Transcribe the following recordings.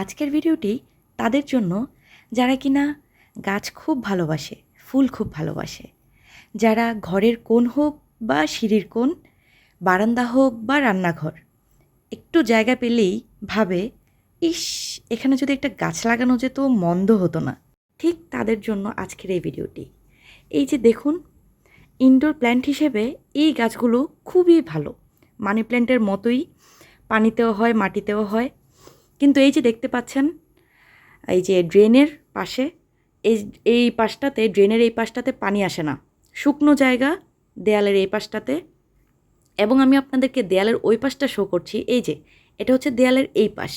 আজকের ভিডিওটি তাদের জন্য, যারা কিনা গাছ খুব ভালোবাসে, ফুল খুব ভালোবাসে, যারা ঘরের কোণ হোক বা সিঁড়ির কোণ, বারান্দা হোক বা রান্নাঘর, একটু জায়গা পেলেই ভাবে, ইস, এখানে যদি একটা গাছ লাগানো যেত, মন্দ হতো না। ঠিক তাদের জন্য আজকের এই ভিডিওটি। এই যে দেখুন ইনডোর প্ল্যান্ট হিসেবে এই গাছগুলো খুবই ভালো। মানি প্ল্যান্টের মতোই পানিতেও হয়, মাটিতেও হয়। কিন্তু এই যে দেখতে পাচ্ছেন, এই যে ড্রেনের পাশে, এই এই পাশটাতে, ড্রেনের এই পাশটাতে পানি আসে না। শুকনো জায়গা, দেয়ালের এই পাশটাতে। এবং আমি আপনাদেরকে দেয়ালের ওই পাশটা শো করছি, এই যে, এটা হচ্ছে দেয়ালের এই পাশ।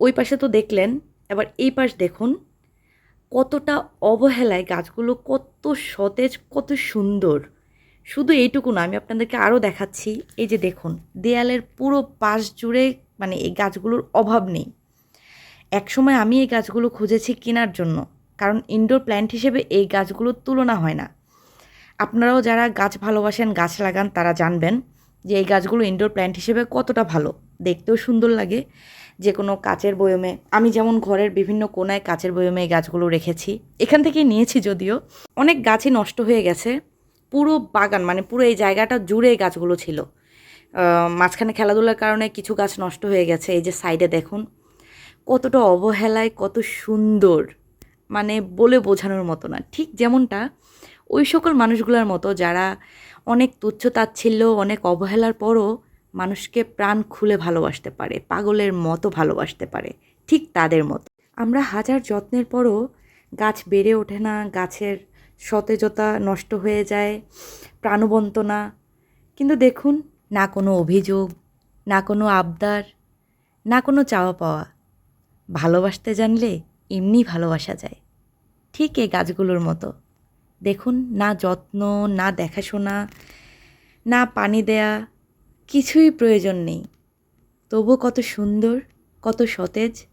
ওই পাশে তো দেখলেন, এবার এই পাশ দেখুন, কতটা অবহেলায় গাছগুলো কত সতেজ, কত সুন্দর। শুধু এইটুকু না, আমি আপনাদেরকে আরও দেখাচ্ছি, এই যে দেখুন, দেয়ালের পুরো পাশ জুড়ে মানে এই গাছগুলোর অভাব নেই। একসময় আমি এই গাছগুলো খুঁজেছি কেনার জন্য, কারণ ইনডোর প্ল্যান্ট হিসেবে এই গাছগুলোর তুলনা হয় না। আপনারাও যারা গাছ ভালোবাসেন, গাছ লাগান, তারা জানবেন যে এই গাছগুলো ইনডোর প্ল্যান্ট হিসেবে কতটা ভালো। দেখতেও সুন্দর লাগে যে কোনো কাচের বয়মে। আমি যেমন ঘরের বিভিন্ন কোনায় কাচের বয়মে এই গাছগুলো রেখেছি, এখান থেকেই নিয়েছি যদিও। অনেক গাছই নষ্ট হয়ে গেছে। পুরো বাগান মানে পুরো এই জায়গাটা জুড়ে গাছগুলো ছিল। মাঝখানে খেলাধুলার কারণে কিছু গাছ নষ্ট হয়ে গেছে। এই যে সাইডে দেখুন, কতটা অবহেলায়, কত সুন্দর মানে বলে বোঝানোর মতো না। ঠিক যেমনটা ওই সকল মানুষগুলোর মতো যারা অনেক তুচ্ছ তাচ্ছিল্য, অনেক অবহেলার পরও মানুষকে প্রাণ খুলে ভালোবাসতে পারে, পাগলের মতো ভালোবাসতে পারে, ঠিক তাদের মতো। আমরা হাজার যত্নের পরও গাছ বেড়ে ওঠে না, গাছের সতেজতা নষ্ট হয়ে যায়, প্রাণবন্ত না। কিন্তু দেখুন না কোনো অভিযোগ, না কোনো আবদার, না কোনো চাওয়া পাওয়া। ভালোবাসতে জানলে এমনি ভালোবাসা যায়। ঠিক এই গাছগুলোর মতো। দেখুন, না যত্ন, না দেখাশোনা, না পানি দেয়া, কিছুই প্রয়োজন নেই। তবু কত সুন্দর, কত সতেজ